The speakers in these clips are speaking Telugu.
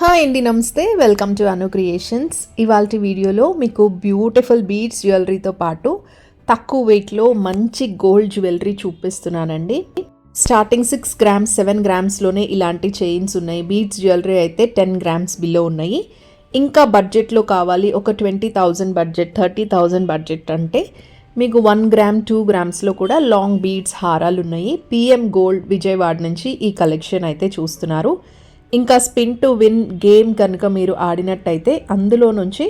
హాయ్ అండి నమస్తే. Welcome to Anu creations. ఇవాళ వీడియోలో మీకు బ్యూటిఫుల్ బీడ్స్ జ్యువెలరీతో పాటు తక్కువ వెయిట్లో మంచి గోల్డ్ జ్యువెలరీ చూపిస్తున్నానండి. స్టార్టింగ్ సిక్స్ గ్రామ్స్ సెవెన్ గ్రామ్స్లోనే ఇలాంటి చైన్స్ ఉన్నాయి. బీడ్స్ జ్యువెలరీ అయితే టెన్ గ్రామ్స్ బిలో ఉన్నాయి. ఇంకా బడ్జెట్లో కావాలి ఒక twenty thousand budget thirty thousand budget అంటే మీకు వన్ గ్రామ్ టూ గ్రామ్స్లో కూడా లాంగ్ బీడ్స్ హారాలు ఉన్నాయి పిఎం గోల్డ్ విజయవాడ నుంచి ఈ కలెక్షన్ అయితే చూస్తున్నారు. ఇంకా స్పిన్ టు విన్ గేమ్ కనుక మీరు ఆడినట్టయితే అందులో నుంచి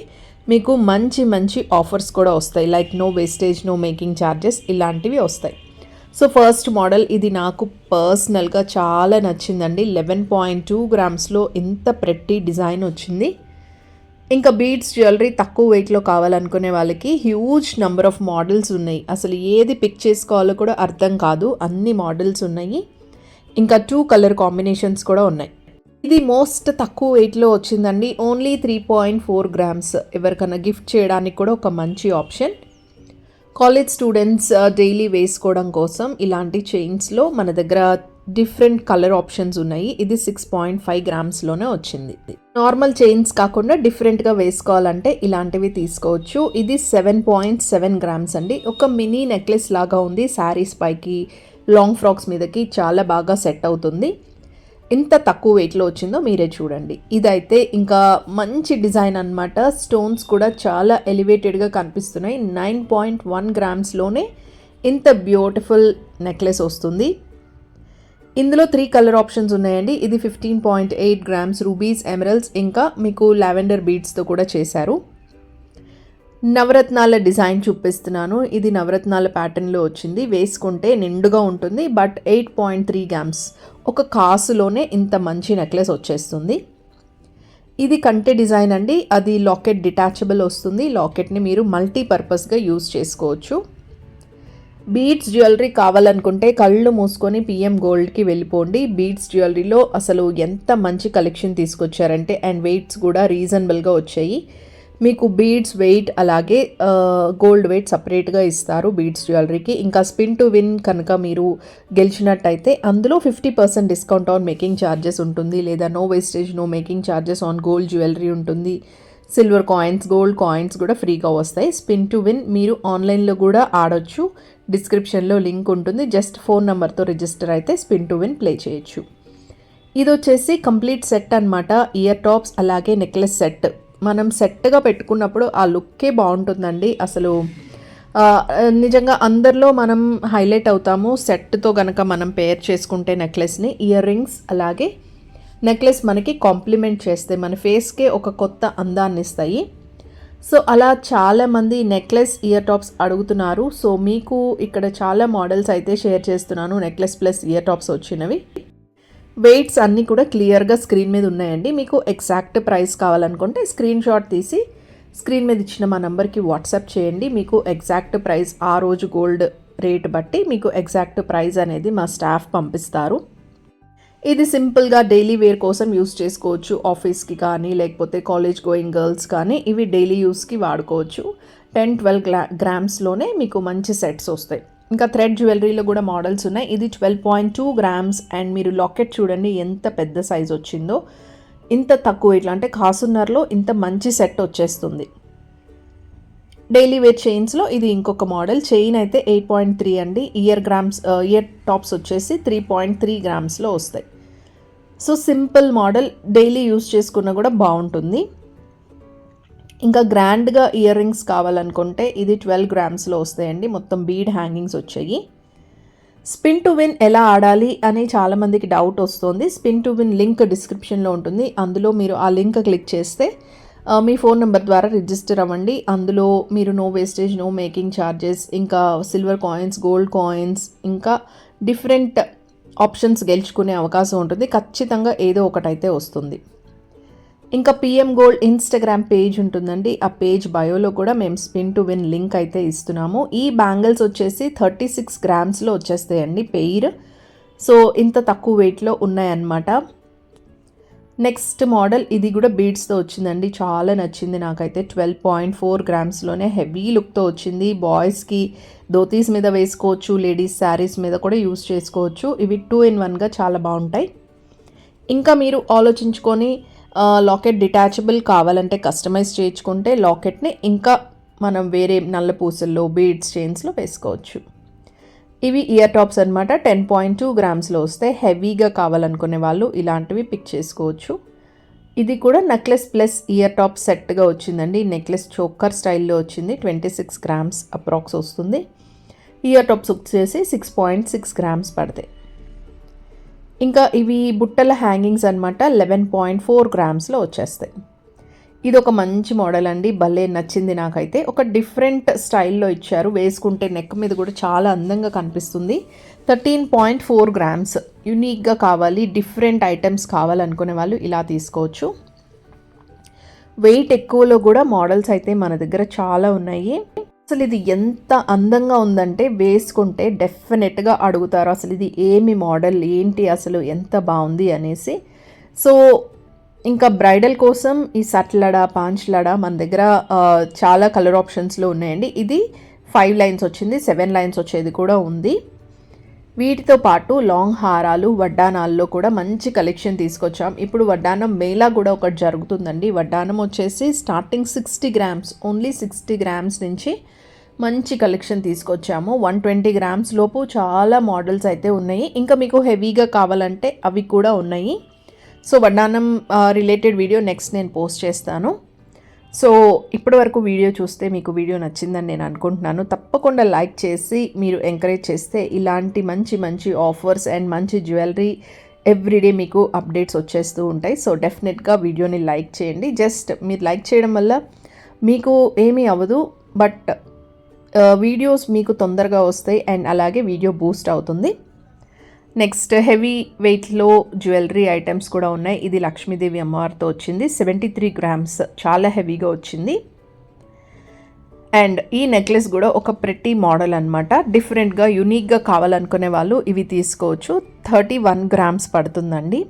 మీకు మంచి మంచి ఆఫర్స్ కూడా వస్తాయి. Like no wastage no making charges ఇలాంటివి వస్తాయి. సో ఫస్ట్ మోడల్ ఇది నాకు పర్సనల్గా చాలా నచ్చిందండి. లెవెన్ పాయింట్ టూ గ్రామ్స్లో ఎంత ప్రెట్టి డిజైన్ వచ్చింది. ఇంకా బీడ్స్ జ్యువెలరీ తక్కువ వెయిట్లో కావాలనుకునే వాళ్ళకి హ్యూజ్ నెంబర్ ఆఫ్ మోడల్స్ ఉన్నాయి. అసలు ఏది పిక్ చేసుకోవాలో కూడా అర్థం కాదు. అన్ని మోడల్స్ ఉన్నాయి. ఇంకా టూ కలర్ కాంబినేషన్స్ కూడా ఉన్నాయి. ఇది మోస్ట్ తక్కువ వెయిట్లో వచ్చిందండి. Only three point four grams. ఎవరికైనా గిఫ్ట్ చేయడానికి కూడా ఒక మంచి ఆప్షన్. కాలేజ్ స్టూడెంట్స్ డైలీ వేసుకోవడం కోసం ఇలాంటి చైన్స్లో మన దగ్గర డిఫరెంట్ కలర్ ఆప్షన్స్ ఉన్నాయి. ఇది సిక్స్ పాయింట్ ఫైవ్ గ్రామ్స్లోనే వచ్చింది. నార్మల్ చైన్స్ కాకుండా డిఫరెంట్గా వేసుకోవాలంటే ఇలాంటివి తీసుకోవచ్చు. ఇది సెవెన్ పాయింట్ సెవెన్ గ్రామ్స్ అండి. ఒక మినీ నెక్లెస్ లాగా ఉంది. శారీస్ పైకి లాంగ్ ఫ్రాక్స్ మీదకి చాలా బాగా సెట్ అవుతుంది. ఎంత తక్కువ వెయిట్లో వచ్చిందో మీరే చూడండి. ఇదైతే ఇంకా మంచి డిజైన్ అనమాట స్టోన్స్ కూడా చాలా ఎలివేటెడ్గా కనిపిస్తున్నాయి. నైన్ పాయింట్ వన్ గ్రామ్స్లోనే ఇంత బ్యూటిఫుల్ నెక్లెస్ వస్తుంది. ఇందులో త్రీ కలర్ ఆప్షన్స్ ఉన్నాయండి. ఇది fifteen point eight grams rubies emeralds ఇంకా మీకు లావెండర్ బీడ్స్తో కూడా చేశారు. నవరత్నాల డిజైన్ చూపిస్తున్నాను. ఇది నవరత్నాల ప్యాటర్న్లో వచ్చింది. వేసుకుంటే నిండుగా ఉంటుంది but eight point three grams ఒక కాసులోనే ఇంత మంచి నెక్లెస్ వచ్చేస్తుంది. ఇది కంటే డిజైన్ అండి. అది లాకెట్ డిటాచబుల్ వస్తుంది. లాకెట్ని మీరు మల్టీపర్పస్గా యూజ్ చేసుకోవచ్చు. బీడ్స్ జ్యువెలరీ కావాలనుకుంటే కళ్ళు మూసుకొని పిఎం గోల్డ్కి వెళ్ళిపోండి. బీడ్స్ జ్యువెలరీలో అసలు ఎంత మంచి కలెక్షన్ తీసుకొచ్చారంటే అండ్ వెయిట్స్ కూడా రీజనబుల్గా వచ్చాయి. మీకు బీడ్స్ వెయిట్ అలాగే గోల్డ్ వెయిట్ సపరేట్గా ఇస్తారు బీడ్స్ జ్యువెలరీకి ఇంకా స్పిన్ టు విన్ కనుక మీరు గెలిచినట్టయితే అందులో fifty percent discount on making charges ఉంటుంది. లేదా no wastage no making charges on gold jewellery ఉంటుంది. సిల్వర్ కాయిన్స్ గోల్డ్ కాయిన్స్ కూడా ఫ్రీగా వస్తాయి. స్పిన్ టు విన్ మీరు ఆన్లైన్లో కూడా ఆడొచ్చు. డిస్క్రిప్షన్లో లింక్ ఉంటుంది. జస్ట్ ఫోన్ నెంబర్తో రిజిస్టర్ అయితే స్పిన్ టు విన్ ప్లే చేయొచ్చు. ఇది వచ్చేసి కంప్లీట్ సెట్ అనమాట ఇయర్ టాప్స్ అలాగే నెక్లెస్ సెట్ మనం సెట్గా పెట్టుకున్నప్పుడు ఆ లుక్కే బాగుంటుందండి. అసలు నిజంగా అందరిలో మనం హైలైట్ అవుతాము. సెట్తో కనుక మనం పేర్ చేసుకుంటే నెక్లెస్ని ఇయర్ రింగ్స్ అలాగే నెక్లెస్ మనకి కాంప్లిమెంట్ చేస్తే మన ఫేస్కే ఒక కొత్త అందాన్ని ఇస్తాయి. సో అలా చాలామంది నెక్లెస్ ఇయర్ టాప్స్ అడుగుతున్నారు. సో మీకు ఇక్కడ చాలా మోడల్స్ అయితే షేర్ చేస్తున్నాను. నెక్లెస్ ప్లస్ ఇయర్ టాప్స్ వచ్చినవి. వెయిట్స్ అన్నీ కూడా క్లియర్గా స్క్రీన్ మీద ఉన్నాయండి. మీకు ఎగ్జాక్ట్ ప్రైస్ కావాలనుకుంటే స్క్రీన్ షాట్ తీసి స్క్రీన్ మీద ఇచ్చిన మా నెంబర్కి వాట్సాప్ చేయండి. మీకు ఎగ్జాక్ట్ ప్రైస్ ఆ రోజు గోల్డ్ రేట్ బట్టి మీకు ఎగ్జాక్ట్ ప్రైస్ అనేది మా స్టాఫ్ పంపిస్తారు. ఇది సింపుల్గా డైలీ వేర్ కోసం యూస్ చేసుకోవచ్చు. ఆఫీస్కి కానీ లేకపోతే కాలేజ్ గోయింగ్ గర్ల్స్ కానీ ఇవి డైలీ యూస్కి వాడుకోవచ్చు. టెన్ ట్వెల్వ్ గ్రా గ్రామ్స్లోనే మీకు మంచి సెట్స్ వస్తాయి. ఇంకా థ్రెడ్ జ్యువెలరీలో కూడా మోడల్స్ ఉన్నాయి. ఇది twelve point two grams and మీరు లాకెట్ చూడండి ఎంత పెద్ద సైజ్ వచ్చిందో. ఇంత తక్కువ ఇట్లా అంటే కాసున్నర్లో ఇంత మంచి సెట్ వచ్చేస్తుంది. డైలీ వేర్ చైన్స్లో ఇది ఇంకొక మోడల్. చైన్ అయితే ఎయిట్ పాయింట్ త్రీ అండి. ఇయర్ గ్రామ్స్ ఇయర్ టాప్స్ వచ్చేసి త్రీ పాయింట్ త్రీ గ్రామ్స్లో వస్తాయి. So simple model. Daily use చేసుకున్న కూడా బాగుంటుంది. ఇంకా గ్రాండ్గా ఇయర్ రింగ్స్ కావాలనుకుంటే ఇది ట్వెల్వ్ గ్రామ్స్లో వస్తాయండి. మొత్తం బీడ్ హ్యాంగింగ్స్ వచ్చాయి. స్పిన్ టు విన్ ఎలా ఆడాలి అని చాలామందికి డౌట్ వస్తుంది. స్పిన్ టు విన్ లింక్ డిస్క్రిప్షన్లో ఉంటుంది. అందులో మీరు ఆ లింక్ క్లిక్ చేస్తే మీ ఫోన్ నెంబర్ ద్వారా రిజిస్టర్ అవ్వండి. అందులో మీరు no wastage no making charges ఇంకా సిల్వర్ కాయిన్స్ గోల్డ్ కాయిన్స్ ఇంకా డిఫరెంట్ ఆప్షన్స్ గెలుచుకునే అవకాశం ఉంటుంది. ఖచ్చితంగా ఏదో ఒకటైతే వస్తుంది. ఇంకా పిఎం గోల్డ్ ఇన్స్టాగ్రామ్ పేజ్ ఉంటుందండి. ఆ పేజ్ బయోలో కూడా మేము స్పిన్ టు విన్ లింక్ అయితే ఇస్తున్నాము. ఈ బ్యాంగిల్స్ వచ్చేసి థర్టీ సిక్స్ గ్రామ్స్లో వచ్చేస్తాయండి పెయిర్ సో ఇంత తక్కువ వెయిట్లో ఉన్నాయన్నమాట. నెక్స్ట్ మోడల్ ఇది కూడా బీడ్స్తో వచ్చిందండి. చాలా నచ్చింది నాకైతే. ట్వెల్వ్ పాయింట్ ఫోర్ గ్రామ్స్లోనే హెవీ లుక్తో వచ్చింది. బాయ్స్కి ధోతీస్ మీద వేసుకోవచ్చు లేడీస్ శారీస్ మీద కూడా యూస్ చేసుకోవచ్చు. ఇవి టూ ఇన్ వన్గా చాలా బాగుంటాయి. ఇంకా మీరు ఆలోచించుకొని లాకెట్ డిటాచబుల్ కావాలంటే కస్టమైజ్ చేయించుకుంటే లాకెట్ని ఇంకా మనం వేరే నల్ల పూసల్లో బీడ్స్ చైన్స్లో వేసుకోవచ్చు. ఇవి ఇయర్ టాప్స్ అనమాట టెన్ పాయింట్ టూ గ్రామ్స్లో వస్తే హెవీగా కావాలనుకునే వాళ్ళు ఇలాంటివి పిక్ చేసుకోవచ్చు. ఇది కూడా నెక్లెస్ ప్లస్ ఇయర్ టాప్ సెట్గా వచ్చిందండి. నెక్లెస్ చోకర్ స్టైల్లో వచ్చింది. ట్వంటీ సిక్స్ గ్రామ్స్ అప్రాక్స్ వస్తుంది. ఇయర్ టాప్స్ వచ్చేసి సిక్స్ పాయింట్ సిక్స్ గ్రామ్స్ పడతాయి. ఇంకా ఇవి బుట్టల హ్యాంగింగ్స్ అనమాట లెవెన్ పాయింట్ ఫోర్ గ్రామ్స్లో వచ్చేస్తాయి. ఇది ఒక మంచి మోడల్ అండి భలే నచ్చింది నాకైతే. ఒక డిఫరెంట్ స్టైల్లో ఇచ్చారు వేసుకుంటే నెక్ మీద కూడా చాలా అందంగా కనిపిస్తుంది. థర్టీన్ పాయింట్ ఫోర్ గ్రామ్స్ యునీక్గా కావాలి డిఫరెంట్ ఐటమ్స్ కావాలనుకునే వాళ్ళు ఇలా తీసుకోవచ్చు. వెయిట్ ఎక్కువలో కూడా మోడల్స్ అయితే మన దగ్గర చాలా ఉన్నాయి. అసలు ఇది ఎంత అందంగా ఉందంటే వేసుకుంటే డెఫినెట్గా అడుగుతారు అసలు ఇది ఏమి మోడల్ ఏంటి అసలు ఎంత బాగుంది అనేసి. సో ఇంకా బ్రైడల్ కోసం ఈ సట్లడా పాంచ్లడా మన దగ్గర చాలా కలర్ ఆప్షన్స్లో ఉన్నాయండి. ఇది ఫైవ్ లైన్స్ వచ్చింది సెవెన్ లైన్స్ వచ్చేది కూడా ఉంది. వీటితో పాటు లాంగ్ హారాలు వడ్డానాల్లో కూడా మంచి కలెక్షన్ తీసుకొచ్చాం. ఇప్పుడు వడ్డానం మేళా కూడా ఒకటి జరుగుతుందండి. వడ్డానం వచ్చేసి starting sixty grams only sixty grams నుంచి మంచి కలెక్షన్ తీసుకొచ్చాము. వన్ ట్వంటీ గ్రామ్స్ లోపు చాలా మోడల్స్ అయితే ఉన్నాయి. ఇంకా మీకు హెవీగా కావాలంటే అవి కూడా ఉన్నాయి. సో వడ్డానం రిలేటెడ్ వీడియో నెక్స్ట్ నేను పోస్ట్ చేస్తాను. సో ఇప్పటి వరకు వీడియో చూస్తే మీకు వీడియో నచ్చిందని నేను అనుకుంటున్నాను. తప్పకుండా లైక్ చేసి మీరు ఎంకరేజ్ చేస్తే ఇలాంటి మంచి మంచి ఆఫర్స్ అండ్ మంచి జ్యువెలరీ ఎవ్రీడే మీకు అప్డేట్స్ వచ్చేస్తూ ఉంటాయి. సో డెఫినెట్గా వీడియోని లైక్ చేయండి. జస్ట్ మీరు లైక్ చేయడం వల్ల మీకు ఏమీ అవ్వదు. బట్ వీడియోస్ మీకు తొందరగా వస్తాయి అండ్ అలాగే వీడియో బూస్ట్ అవుతుంది. నెక్స్ట్ హెవీ వెయిట్లో జ్యువెలరీ ఐటమ్స్ కూడా ఉన్నాయి. ఇది లక్ష్మీదేవి అమ్మవారితో వచ్చింది. సెవెంటీ త్రీ గ్రామ్స్ చాలా హెవీగా వచ్చింది. అండ్ ఈ నెక్లెస్ కూడా ఒక ప్రతి మోడల్ అనమాట డిఫరెంట్గా యూనిక్గా కావాలనుకునే వాళ్ళు ఇవి తీసుకోవచ్చు. థర్టీ వన్ గ్రామ్స్ పడుతుందండి.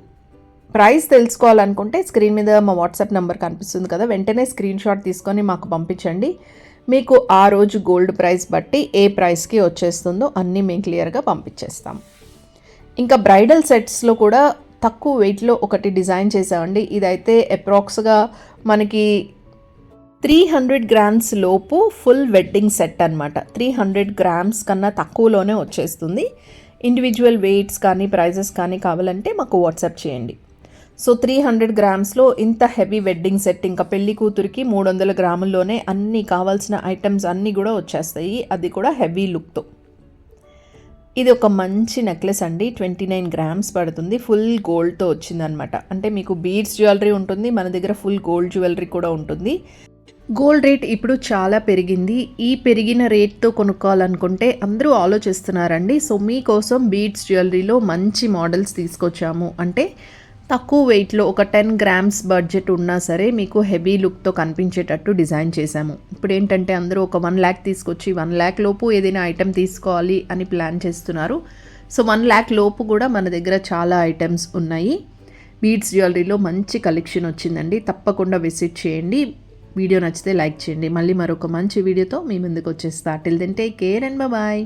ప్రైస్ తెలుసుకోవాలనుకుంటే స్క్రీన్ మీద మా వాట్సాప్ నెంబర్ కనిపిస్తుంది కదా వెంటనే స్క్రీన్ షాట్ తీసుకొని మాకు పంపించండి. మీకు ఆ రోజు గోల్డ్ ప్రైస్ బట్టి ఏ ప్రైస్కి వచ్చేస్తుందో అన్నీ మేము క్లియర్గా పంపించేస్తాం. ఇంకా బ్రైడల్ సెట్స్లో కూడా తక్కువ వెయిట్లో ఒకటి డిజైన్ చేసామండి ఇదైతే అప్రాక్స్గా మనకి త్రీ హండ్రెడ్ గ్రామ్స్ లోపు ఫుల్ వెడ్డింగ్ సెట్ అనమాట త్రీ హండ్రెడ్ గ్రామ్స్ కన్నా తక్కువలోనే వచ్చేస్తుంది. ఇండివిజువల్ వెయిట్స్ కానీ ప్రైజెస్ కానీ కావాలంటే మాకు వాట్సాప్ చేయండి. సో త్రీ హండ్రెడ్ గ్రామ్స్లో ఇంత హెవీ వెడ్డింగ్ సెట్ ఇంకా పెళ్ళి కూతురికి మూడు వందల గ్రాముల్లోనే అన్ని కావాల్సిన ఐటమ్స్ అన్నీ కూడా వచ్చేస్తాయి. అది కూడా హెవీ లుక్తో. ఇది ఒక మంచి నెక్లెస్ అండి. ట్వంటీ నైన్ గ్రామ్స్ పడుతుంది. ఫుల్ గోల్డ్తో వచ్చిందనమాట. అంటే మీకు బీడ్స్ జ్యువెలరీ ఉంటుంది. మన దగ్గర ఫుల్ గోల్డ్ జ్యువెలరీ కూడా ఉంటుంది. గోల్డ్ రేట్ ఇప్పుడు చాలా పెరిగింది. ఈ పెరిగిన రేట్తో కొనుక్కోవాలనుకుంటే అందరూ ఆలోచిస్తున్నారండి. సో మీకోసం బీడ్స్ జ్యువెలరీలో మంచి మోడల్స్ తీసుకొచ్చాము. అంటే తక్కువ వెయిట్లో ఒక టెన్ గ్రామ్స్ బడ్జెట్ ఉన్నా సరే మీకు హెవీ లుక్తో కనిపించేటట్టు డిజైన్ చేశాము. ఇప్పుడు ఏంటంటే అందరూ ఒక వన్ ల్యాక్ తీసుకొచ్చి వన్ ల్యాక్ లోపు ఏదైనా ఐటెం తీసుకోవాలి అని ప్లాన్ చేస్తున్నారు. సో వన్ ల్యాక్ లోపు కూడా మన దగ్గర చాలా ఐటమ్స్ ఉన్నాయి. బీడ్స్ జ్యువెలరీలో మంచి కలెక్షన్ వచ్చిందండి. తప్పకుండా విజిట్ చేయండి. వీడియో నచ్చితే లైక్ చేయండి. మళ్ళీ మరొక మంచి వీడియోతో మీ ముందుకు వచ్చేస్తా. Till then take care and bye